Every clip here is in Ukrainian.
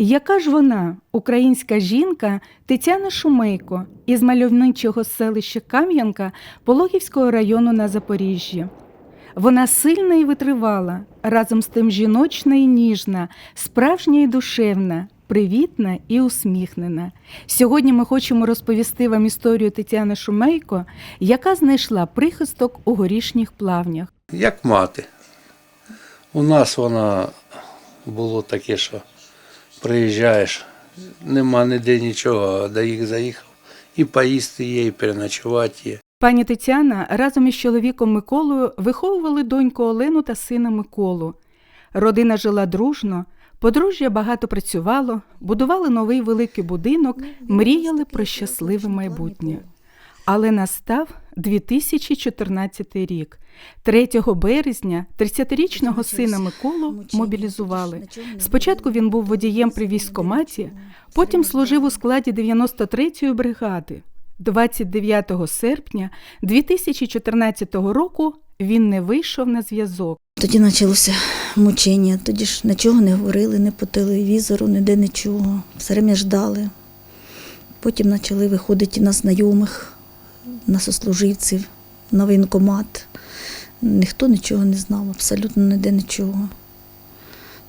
Яка ж вона, українська жінка Тетяна Шумейко із мальовничого селища Кам'янка Пологівського району на Запоріжжі? Вона сильна і витривала, разом з тим жіночна і ніжна, справжня і душевна, привітна і усміхнена. Сьогодні ми хочемо розповісти вам історію Тетяни Шумейко, яка знайшла прихисток у горішніх плавнях. Як мати. У нас вона було таке, що приїжджаєш, нема ніде нічого, до їх заїхав. І поїсти є, і переночувати є. Пані Тетяна разом із чоловіком Миколою виховували доньку Олену та сина Миколу. Родина жила дружно, подружжя багато працювало, будували новий великий будинок, мріяли про щасливе майбутнє. Але настав 2014 рік. 3 березня 30-річного сина Миколу мобілізували. Спочатку він був водієм при військкоматі, потім служив у складі 93-ї бригади. 29 серпня 2014 року він не вийшов на зв'язок. Тоді почалося мучення. Тоді ж нічого не говорили, ні по телевізору, ніде нічого. Все время ждали. Потім почали виходити на знайомих, на сослуживців, на воєнкомат. Ніхто нічого не знав, абсолютно ніде нічого.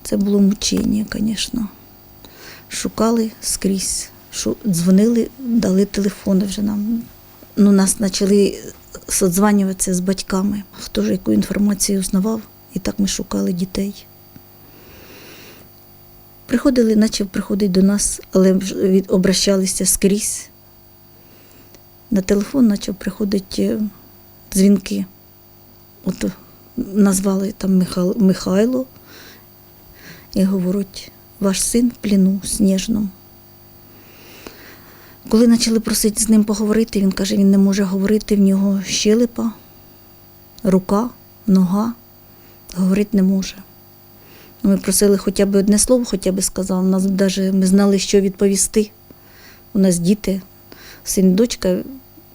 Це було мучення, звісно. Шукали скрізь, шу- дзвонили, дали телефони вже нам. Ну, нас почали созванюватися з батьками, хто ж яку інформацію узнавав, і так ми шукали дітей. Приходили, почав приходити до нас, але обращалися скрізь. На телефон почав приходити е, дзвінки. От назвали там Михайло, і говорять, ваш син в пліну сніжному. Коли почали просити з ним поговорити, він каже, він не може говорити, в нього щелепа, рука, нога, говорити не може. Ну, Ми просили хоча б одне слово, хоча б сказав. Нас навіть ми знали, що відповісти. У нас діти, син дочка,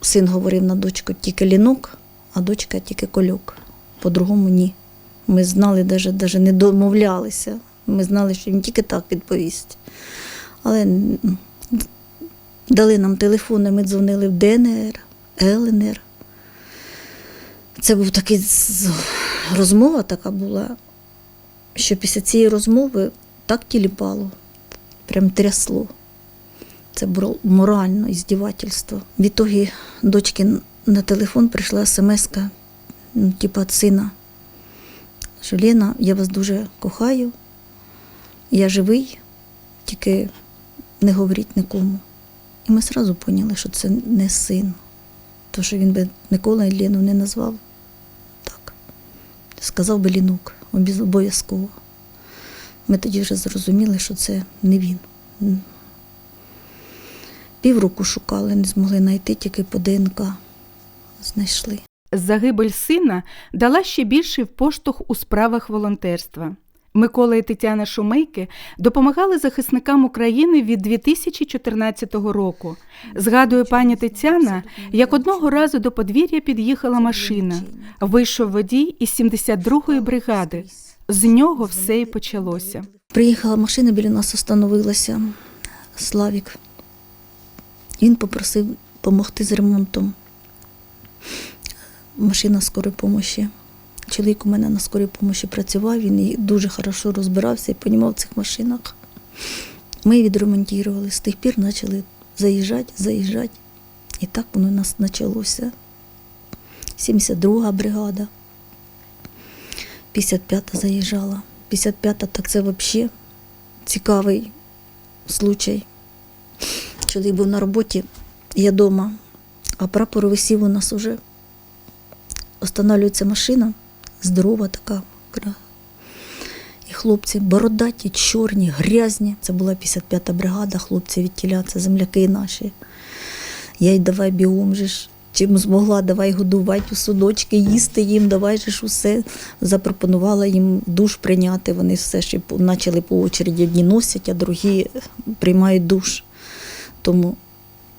син говорив на дочку тільки лінок, а дочка тільки кольок. По-другому ні. Ми знали, навіть, навіть не домовлялися. Ми знали, що він тільки так відповість. Але дали нам телефони, ми дзвонили в ДНР, ЛНР. Це був такий розмова така була, що після цієї розмови так тіліпало, прям трясло. Це було морально іздівательство. Відтоді дочки на телефон прийшла смс-ка, типу сина, що Лена, я вас дуже кохаю, я живий, тільки не говоріть нікому. І ми одразу поняли, що це не син. То, що він би і Лену не назвав так. Сказав би Лінук, обов'язково. Ми тоді вже зрозуміли, що це не він. Півроку шукали, не змогли знайти, тільки по ДНК знайшли. Загибель сина дала ще більший поштовх у справах волонтерства. Микола і Тетяна Шумейки допомагали захисникам України від 2014 року. Згадує пані Тетяна, як одного разу до подвір'я під'їхала машина. Вийшов водій із 72-ї бригади. З нього все і почалося. Приїхала машина, біля нас остановилася Славік. Він попросив допомогти з ремонтом. Машина скорої допомоги. Чоловік у мене на скорій допомогі працював, він дуже хорошо розбирався і розумів в цих машинах. Ми відремонтували, з тих пір почали заїжджати, заїжджати. І так воно у нас почалося. 72 бригада, 55-та заїжджала. 55-та так це взагалі цікавий случай. Чоловік був на роботі, я вдома, а прапор висів у нас уже. Останавливається машина, здорова така. І хлопці бородаті, чорні, грязні. Це була 55-та бригада, хлопці від це земляки наші. Я й давай бігом же ж. Чим змогла, давай годувати у судочки, їсти їм, давай же ж усе. Запропонувала їм душ прийняти. Вони все ще почали по очереді одні носять, а другі приймають душ. Тому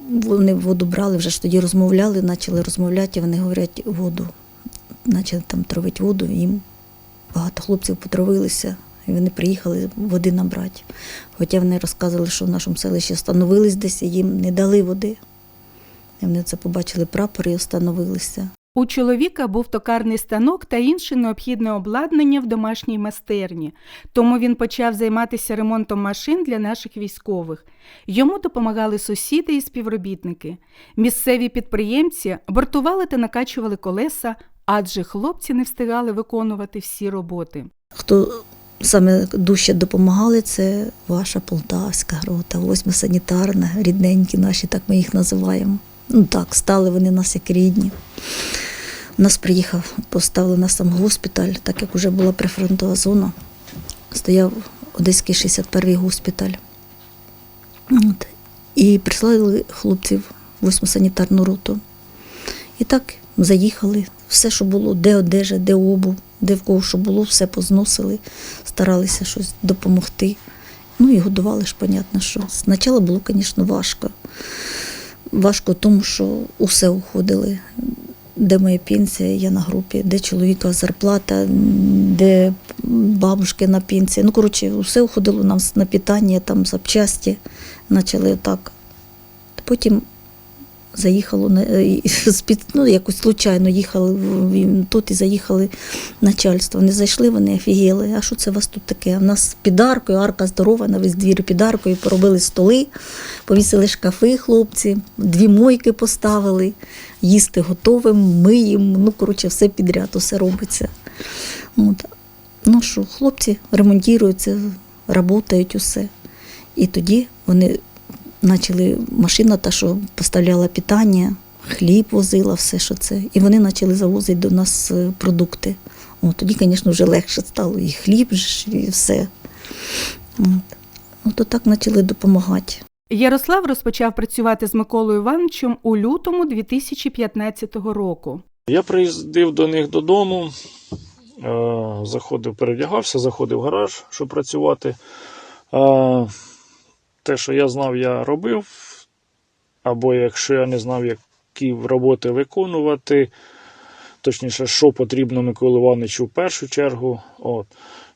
вони воду брали, вже ж тоді розмовляли, почали розмовляти, і вони говорять воду. Почали там травити воду, їм багато хлопців потравилися І вони приїхали води набрати. Хоча вони розказували, що в нашому селищі встановились десь, і їм не дали води. І вони це побачили прапор і встановилися. У чоловіка був токарний станок та інше необхідне обладнання в домашній майстерні, тому він почав займатися ремонтом машин для наших військових. Йому допомагали сусіди і співробітники. Місцеві підприємці бортували та накачували колеса, адже хлопці не встигали виконувати всі роботи. Хто саме дужче допомагали, це ваша полтавська рота, восьма санітарна, рідненькі наші, так ми їх називаємо. Ну так, стали вони нас як рідні. У нас приїхав, поставили нас там госпіталь, так як вже була прифронтова зона. Стояв Одеський 61-й госпіталь. От. І прислали хлопців восьму санітарну роту. І так заїхали, все, що було, де одежа, де обув, де в кого що було, все позносили, старалися щось допомогти. Ну і годували ж, понятно, що. Спочатку було, звісно, важко. Важко тому, що усе уходили. Де моя пенсія, я на групі, де чоловіка зарплата, де бабушки на пенсії. Ну, коротше, усе уходило нам на питання, там запчасті. Почали так. Потім заїхало на з-під- ну, якось случайно їхали тут і заїхали начальство. Вони зайшли, вони офігели. А що це у вас тут таке? В нас під аркою, арка здорова, на весь двір під аркою, поробили столи, повісили шкафи хлопці, дві мойки поставили, їсти готовим, миємо. Ну, коротше, все підряд, усе робиться. От. Ну що, хлопці ремонтуються, працюють усе. І тоді вони почали машина, та, що поставляла питання, хліб возила, все, що це. І вони почали завозити до нас е, продукти. О, тоді, звісно, вже легше стало. І хліб, і все. От. От отак почали допомагати. Ярослав розпочав працювати з Миколою Івановичем у лютому 2015 року. Я приїздив до них додому, е, заходив, перевдягався, заходив в гараж, щоб працювати. Те, що я знав, я робив. Або якщо я не знав, які роботи виконувати, точніше, що потрібно Миколі Івановичу в першу чергу. От.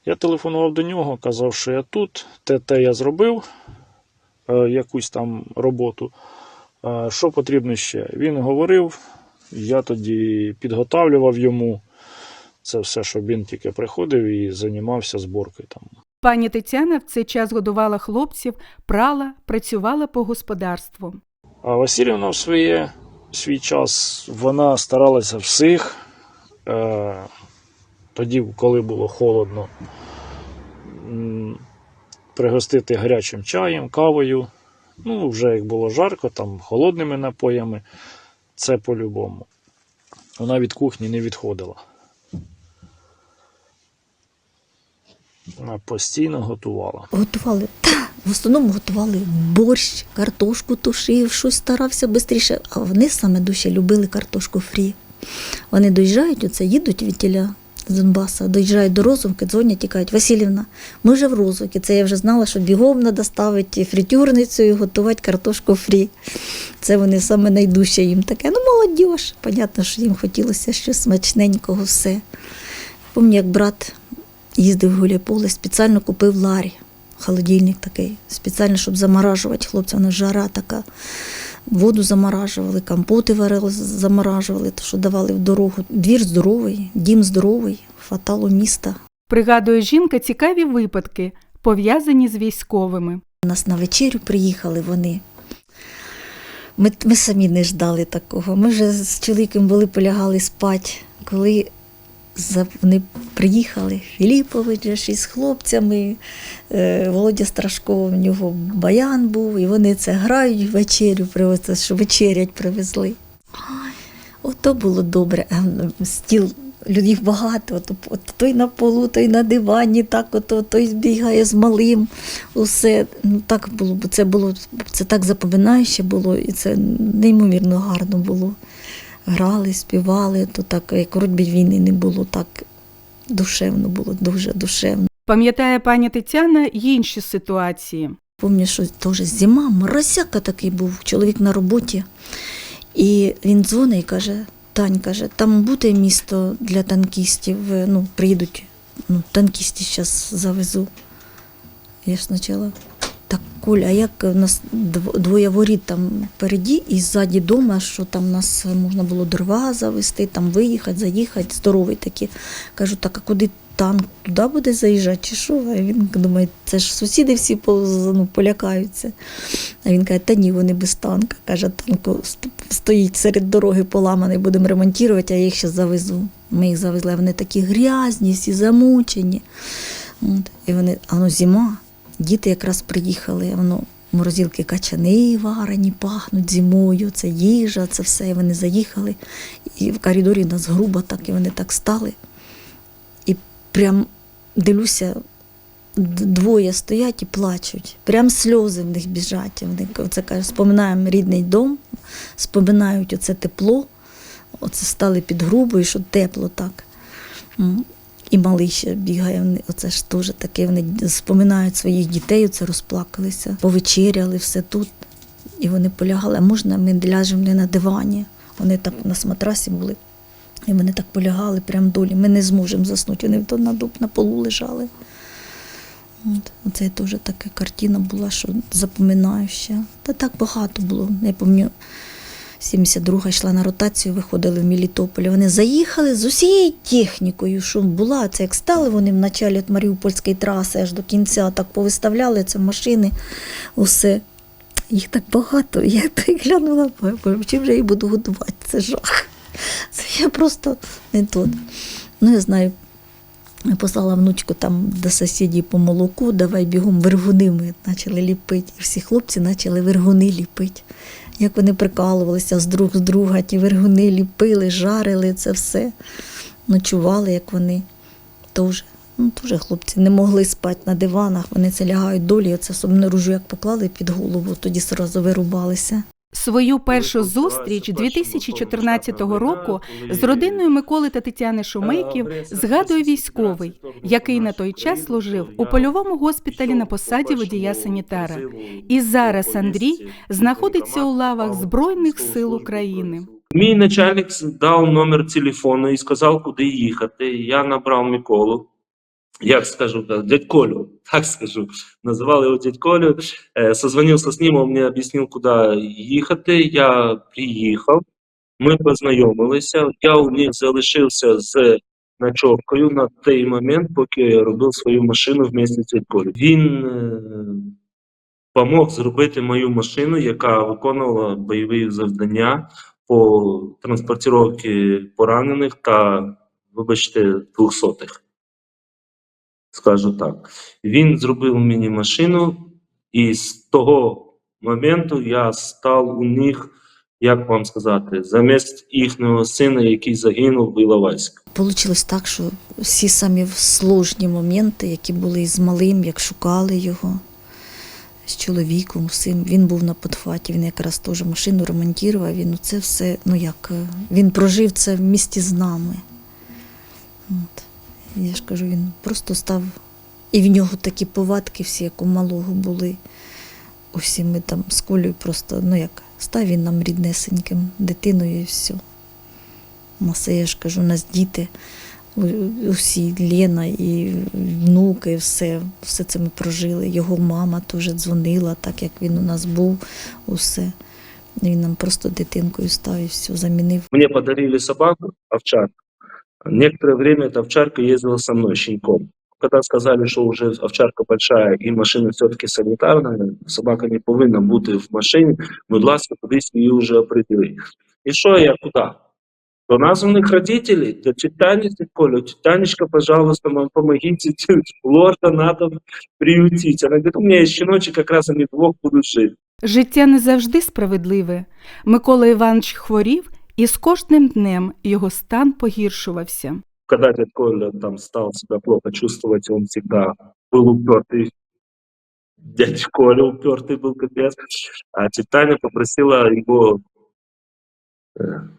Я телефонував до нього, казав, що я тут, те, те я зробив, е, якусь там роботу. Е, Що потрібно ще? Він говорив, я тоді підготавлював йому це все, щоб він тільки приходив і займався зборкою там. Пані Тетяна в цей час годувала хлопців, прала, працювала по господарству. А Васильівна в своє, свій час вона старалася всіх. Е, тоді, коли було холодно, пригостити гарячим чаєм, кавою. Ну, вже як було жарко, там холодними напоями. Це по-любому. Вона від кухні не відходила. Вона постійно готувала. Готували, та, в основному готували борщ, картошку тушив, щось старався швидше. А вони саме дужче любили картошку фрі. Вони доїжджають, оце їдуть від тіля з Донбаса, доїжджають до Розовки, дзвонять і кажуть, Васильівна, ми вже в Розовці. Це я вже знала, що бігом треба ставити фритюрницю і готувати картошку фрі. Це вони саме найдужче їм таке. Ну, молодь, понятно, що їм хотілося щось смачненького, все. Пам'ятаю, як брат їздив в Гуляйполе, спеціально купив ларі, холодильник такий, спеціально, щоб заморажувати хлопця, вона жара така. Воду заморажували, компоти варили, заморажували, то що давали в дорогу. Двір здоровий, дім здоровий, фатало міста. Пригадує жінка цікаві випадки, пов'язані з військовими. У нас на вечерю приїхали вони. Ми, ми самі не ждали такого. Ми вже з чоловіком були полягали спати, коли вони приїхали. Філіпович із хлопцями, е, Володя Страшко, в нього баян був, і вони це грають вечерю, привезли, що вечерять привезли. Ото було добре. Ну, Стіл людей багато, от, от той на полу, той на дивані, так ото, той бігає з малим. Усе ну так було, це було це так запоминаюче було, і це неймовірно гарно було. Грали, співали, то так, як вроді війни не було, так душевно було, дуже душевно. Пам'ятає пані Тетяна й інші ситуації. Пам'ятаю, що теж зима, моросяка такий був, чоловік на роботі. І він дзвонить і каже: Тань, каже, там буде місто для танкістів, е, ну, приїдуть ну, танкістів зараз завезу. Я ж спочатку, так, Коля, а як у нас двоє воріт там впереді і ззаді дома, що там нас можна було дрова завести, там виїхати, заїхати, здоровий такий. Кажу, так а куди танк туди буде заїжджати, чи що? А він думає, це ж сусіди всі ну, полякаються. А він каже, та ні, вони без танка. Каже, танк стоїть серед дороги поламаний, будемо ремонтувати, а я їх ще завезу. Ми їх завезли, вони такі грязні, всі замучені. От. І вони, а ну зима, діти якраз приїхали, воно морозилки качани варені, пахнуть зимою, це їжа, це все. І вони заїхали. І в коридорі нас грубо так, і вони так стали. І прям дивлюся, двоє стоять і плачуть. Прям сльози в них біжать. Вони це кажуть, споминаємо рідний дом, споминають оце тепло, оце стали під грубою, що тепло так. І малий ще бігає, оце ж теж таке, вони споминають своїх дітей, оце розплакалися, повечеряли все тут. І вони полягали, а можна ми ляжемо не на дивані. Вони так на матрасі були. І вони так полягали прямо долі. Ми не зможемо заснути. Вони то на дуб на полу лежали. От. Оце теж така картина була, що запоминаю ще. Та так багато було. Я пам'ятаю, 72-га йшла на ротацію, виходили в Мелітополі. Вони заїхали з усією технікою, що була. Це як стали вони в началі від Маріупольської траси аж до кінця, так повиставляли це машини, усе. Їх так багато. Я глянула, чим же я буду годувати? Це жах. Це я просто не тут. Ну, я знаю, послала внучку там до сусідів по молоку, давай бігом вергуни ми почали ліпити. І всі хлопці почали вергуни ліпити. Як вони прикалувалися з друг з друга, ті вергуни ліпили, жарили це все. Ночували, як вони теж. Ну, дуже хлопці не могли спати на диванах, вони це лягають долі, оце особливо ружу як поклали під голову, тоді одразу вирубалися. Свою першу зустріч 2014 року з родиною Миколи та Тетяни Шумейків згадує військовий, який на той час служив у польовому госпіталі на посаді водія санітара. І зараз Андрій знаходиться у лавах Збройних сил України. Мій начальник дав номер телефону і сказав, куди їхати. Я набрав Миколу. Як скажу, дядь Колю, так скажу. Називали його дядь Колю. Е, Созвонився з ним, він мені об'яснив, куди їхати. Я приїхав, ми познайомилися. Я у них залишився з ночовкою на той момент, поки я робив свою машину вместе з дядь Колю. Він е, помог зробити мою машину, яка виконувала бойові завдання по транспортировці поранених та, вибачте, двохсотих. Скажу так. Він зробив мені машину, і з того моменту я став у них, як вам сказати, замість їхнього сина, який загинув в Іловайськ. Получилось так, що всі самі сложні моменти, які були з малим, як шукали його, з чоловіком, всім. Він був на подфаті, він якраз теж машину ремонтував. Він це все, ну як, е, він прожив це в місті з нами. От. Я ж кажу, він просто став. І в нього такі повадки всі, як у малого були. Усі ми там з Колею просто, ну як, став він нам ріднесеньким дитиною і все. Нас, я ж кажу, у нас діти, усі Лена і внуки, все, все це ми прожили. Його мама теж дзвонила, так як він у нас був, усе. Він нам просто дитинкою став і все замінив. Мне подарили собаку, овчарку. Некоторое время эта овчарка ездила со мной, щенком. Когда сказали, что уже овчарка большая и машина все-таки санітарна, собака не повинна бути в машині, будь ласка, кудись її вже определили. І що я куди? До названих родителей, до тетяни Коля, тетянечка, пожалуйста, вам помогите, лорда надо приютить. Она говорит, у меня есть щеночек, как раз они двух будут жить. Життя не завжди справедливе. Микола Іванович хворів, і з кожним днем його стан погіршувався. когда дядь Коля там стал себя плохо чувствовать, он всегда был упертый. Дядя Коля упертый был капец. А тетя Таня попросила його е,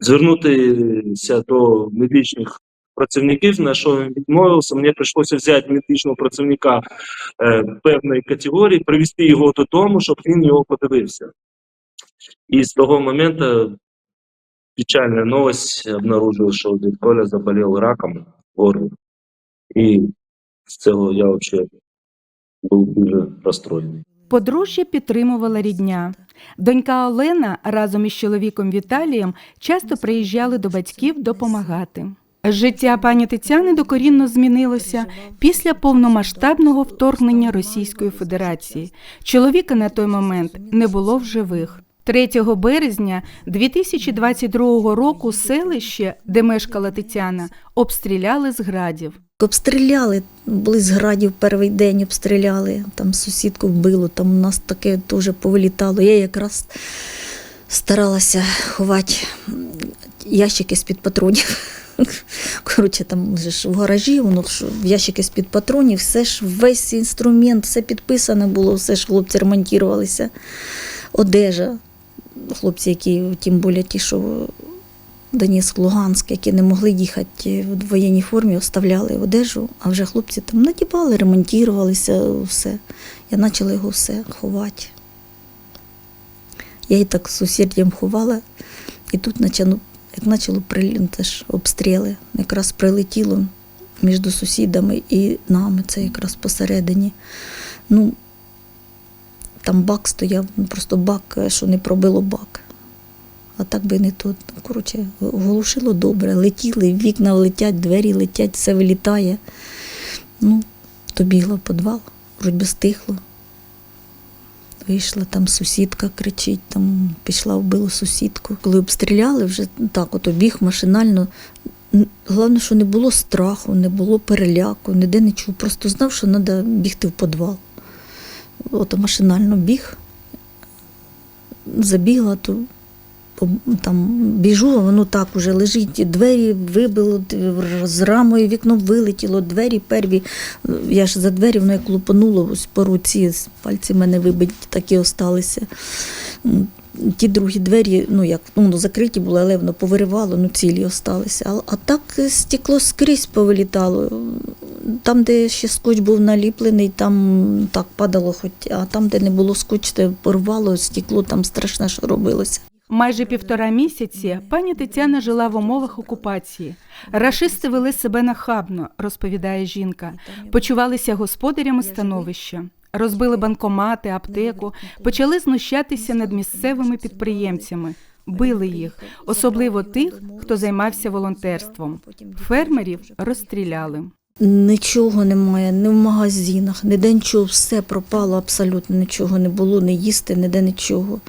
звернутися до медичних працівників, на що він відмовився. Мені прийшлося взяти медичного працівника е, певної категорії, привезти його додому, щоб він його подивився. І з того моменту печальная новость обнаружил, что дядь Коля заболел раком органов. І з цього я взагалі був дуже розстроєний. Подружжя підтримувала рідня. Донька Олена разом із чоловіком Віталієм часто приїжджали до батьків допомагати. Життя пані Тетяни докорінно змінилося після повномасштабного вторгнення Російської Федерації. Чоловіка на той момент не було в живих. 3 березня 2022 року селище, де мешкала Тетяна, обстріляли з градів. Обстріляли, були з градів перший день обстріляли, там сусідку вбило, там у нас таке теж повилітало. Я якраз старалася ховати ящики з-під патронів. Коротше, там вже ж в гаражі, воно ж ящики з-під патронів, все ж весь інструмент, все підписане було, все ж хлопці ремонтувалися. Одежа. Хлопці, які, тим більше ті, що Донецьк, Луганськ, які не могли їхати в воєнній формі, оставляли одежу, а вже хлопці там надівали, ремонтувалися, все. Я почала його все ховати. Я і так з усердям ховала, і тут почало, як почало приліти обстріли, якраз прилетіло між сусідами і нами, це якраз посередині. Ну, там бак стояв, ну, просто бак, що не пробило бак. А так би не тут. Коротше, глушило добре, летіли, вікна летять, двері летять, все вилітає. Ну, то бігла в підвал, вроді би стихло. Вийшла, там сусідка кричить, там пішла, вбила сусідку. Коли обстріляли, вже так, ото біг машинально. Головне, що не було страху, не було переляку, ніде не чув. Просто знав, що треба бігти в підвал. Ото машинально біг, забігла, то там біжу, а воно так уже лежить, двері вибило, з рамою вікно вилетіло, двері перві. Я ж за двері, воно як лупануло ось по руці, пальці в мене вибиті, такі осталися. Ті другі двері, ну як ну, закриті були, але воно повиривало, ну цілі осталися. А, а так стекло скрізь повилітало. Там, де ще скотч був наліплений, там так падало, хоч, а там, де не було скотч, те порвало, стекло, там страшне, що робилося. Майже півтора місяці пані Тетяна жила в умовах окупації. Рашисти вели себе нахабно, розповідає жінка. Почувалися господарями становища. Розбили банкомати, аптеку, почали знущатися над місцевими підприємцями, били їх, особливо тих, хто займався волонтерством. Фермерів розстріляли. Нічого немає, ні в магазинах, ніде нічого, все пропало, абсолютно нічого не було, не їсти, ніде нічого.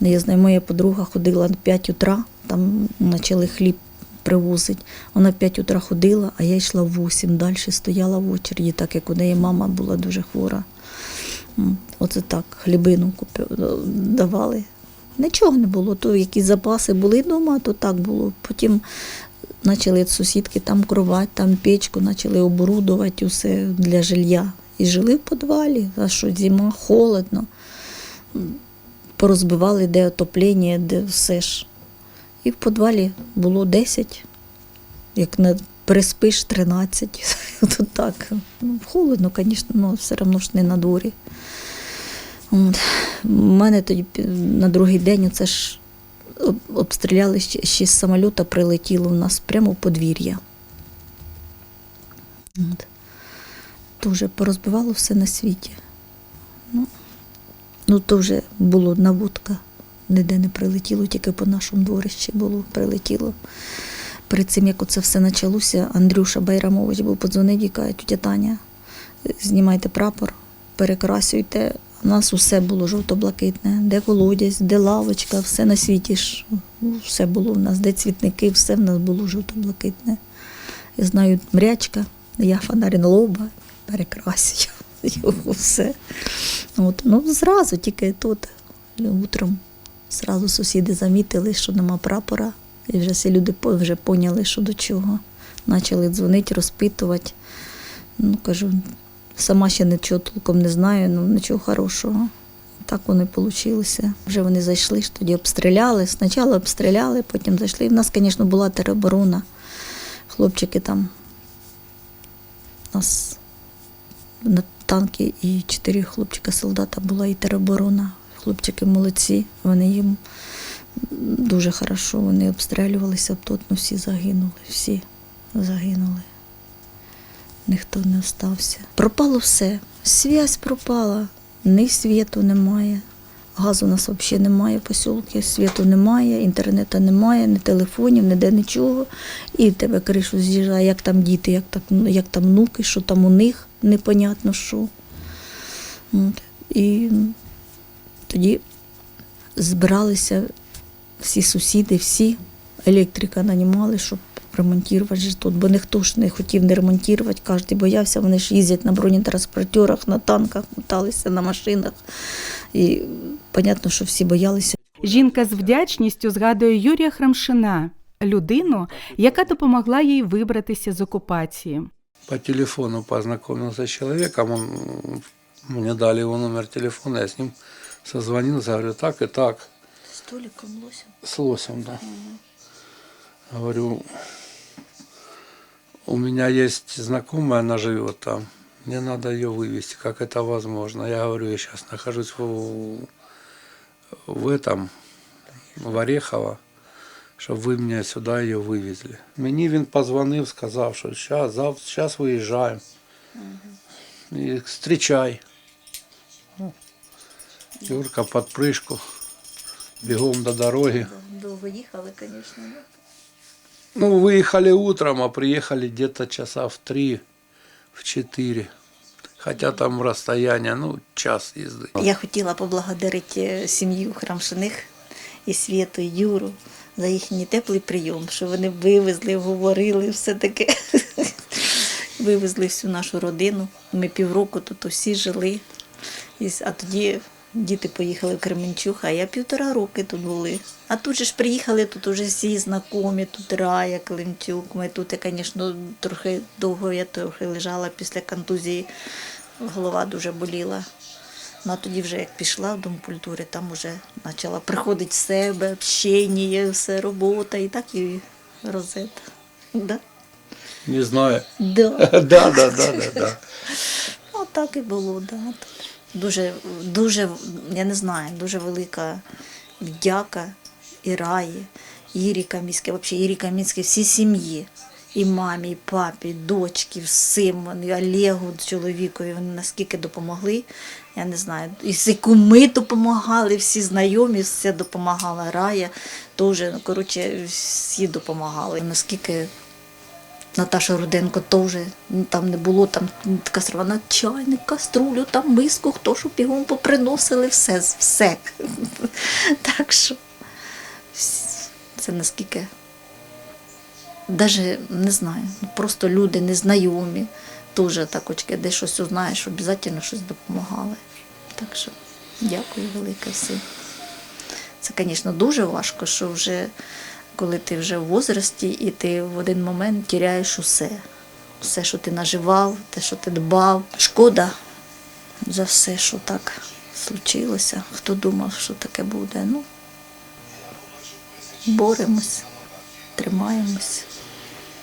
Ну, Я знаю, моя подруга ходила в 5 утра, там почали хліб привозити. Вона в 5 утра ходила, а я йшла в 8, далі стояла в очереді, так як у неї мама була дуже хвора. Оце так, хлібину давали. Нічого не було. То якісь запаси були вдома, то так було. Потім почали сусідки там кровать, там печку, почали оборудувати усе для жилья. І жили в підвалі, а що зима, холодно. Порозбивали, де отоплення, де все ж. І в підвалі було 10, як не переспиш 13. То так. Ну, холодно, звісно, але все одно ж не на дворі. У мене тоді на другий день це ж обстріляли ще, з самоліта прилетіло в нас прямо в подвір'я. Дуже порозбивало все на світі. Ну, ну то вже було наводка. Ніде не прилетіло, тільки по нашому дворищі було, прилетіло. Перед цим, як оце все почалося, Андрюша Байрамович був подзвонив і каже, тетя Таня, знімайте прапор, перекрасюйте. У нас усе було жовто-блакитне, де колодязь, де лавочка, все на світі ж. Все було в нас, де цвітники, все в нас було жовто-блакитне. Я знаю, мрячка, я фонарин лоба, перекрасю його все. От, ну, зразу тільки тут, утром, зразу сусіди замітили, що нема прапора, і вже всі люди вже поняли, що до чого. Почали дзвонити, розпитувати. Ну, кажу, сама ще нічого толком не знаю, ну нічого хорошого. Так воно і вийшло. Вже вони зайшли, тоді обстріляли. Спочатку обстріляли, потім зайшли. В нас, звісно, була тероборона. Хлопчики там. У нас на танки і чотири хлопчика-солдата була і тероборона. Хлопчики молодці, вони їм дуже хорошо, вони обстрілювалися тут, ну всі загинули, всі загинули. ніхто не остався. Пропало все. Связь пропала, ні світу немає. Газу у нас взагалі немає, посілки, світу немає, інтернету немає, ні телефонів, ніде нічого. І в тебе кришу з'їжджає, як там діти, як, так, як там внуки, що там у них, непонятно що. От. І тоді збиралися всі сусіди, всі електрика нанімали, щоб ремонтувати ж тут, бо ніхто ж не хотів не ремонтувати, кожен боявся, вони ж їздять на бронетранспортерах, на танках, моталися на машинах. І понятно, що всі боялися. Жінка з вдячністю згадує Юрія Храмшина, людину, яка допомогла їй вибратися з окупації. По телефону познакомился с человеком, он, м, мне дали его номер телефона, я с ним созвонился, говорю, так и так, Столиком лосем. с лосем, да. Говорю, у меня есть знакомая, она живет там, мне надо ее вывести, как это возможно. Я говорю, я сейчас нахожусь в, в этом, в Орехово, щоб ви мене сюди її вивезли. Мені він позвонив, сказав, що зараз, завтра, зараз виїжджаємо. І зустрічай. Ну, Юрка під пришку, бігом до дороги. Довго їхали, звісно. Ну, выехали утром, а приехали где-то часа в три, в четыре. Хотя там расстояние, ну, час езды. Я хотіла поблагодарити сім'ю Храмшиних і Світу, і Юру за їхній теплий прийом, що вони вивезли, говорили, все таке. Вивезли всю нашу родину. Ми півроку тут усі жили. І с- А тоді діти поїхали в Кременчуг, а я півтора роки тут були. А тут же ж приїхали, тут уже всі знайомі, тут Рая, Климчук. Ми тут, я, звісно, трохи довго я трохи лежала після контузії, голова дуже боліла. Ну, а тоді вже як пішла в Дом культури, там вже почала приходити в себе, общення, все, робота, і так і розета. Да? Не знаю. Да. Да, да, да, да, да. Ну, так і було, да. Дуже, дуже, я не знаю, дуже велика вдяка і Раї, Ірі Камінській, взагалі Ірі Камінській, всій сім'ї. І мамі, і папі, і дочки, всім, вони, Олегу, чоловікові, вони наскільки допомогли, я не знаю. І всі куми допомагали, всі знайомі, все допомагала. Рая теж, ну, коротше, всі допомагали. Наскільки Наташа Руденко теж ну, там не було, там така срана чайник, каструлю, там миску, хто що бігом поприносили, все, все. Так що це наскільки, навіть не знаю, ну, просто люди незнайомі, теж так очки, де щось узнаєш, обов'язково щось допомагали. Так що дякую велике всім. Це, звісно, дуже важко, що вже коли ти вже в возрасті, і ти в один момент тіряєш усе. Все, що ти наживав, те, що ти дбав. Шкода за все, що так случилося. Хто думав, що таке буде. Ну, боремось, тримаємось.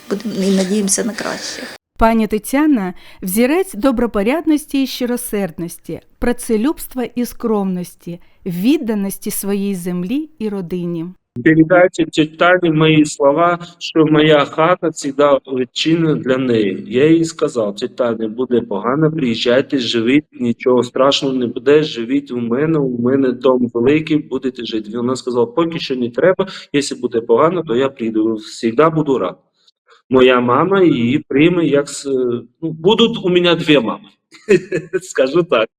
Будемо і надіємося на краще. Пані Тетяна взірець добропорядності і щиросердності, працелюбства і скромності, відданості своїй землі і родині. Передайте тете Тане мои слова, що моя хата завжди відчинена для неї. Я їй сказав, тете буде погано, приїжджайте, живіть, нічого страшного не буде, живіть у мене, у мене дом великий, будете жити. Вона сказала, поки що не треба, якщо буде погано, то я прийду, завжди буду рад. Моя мама її прийме, як, ну, будуть у мене дві мами, скажу так.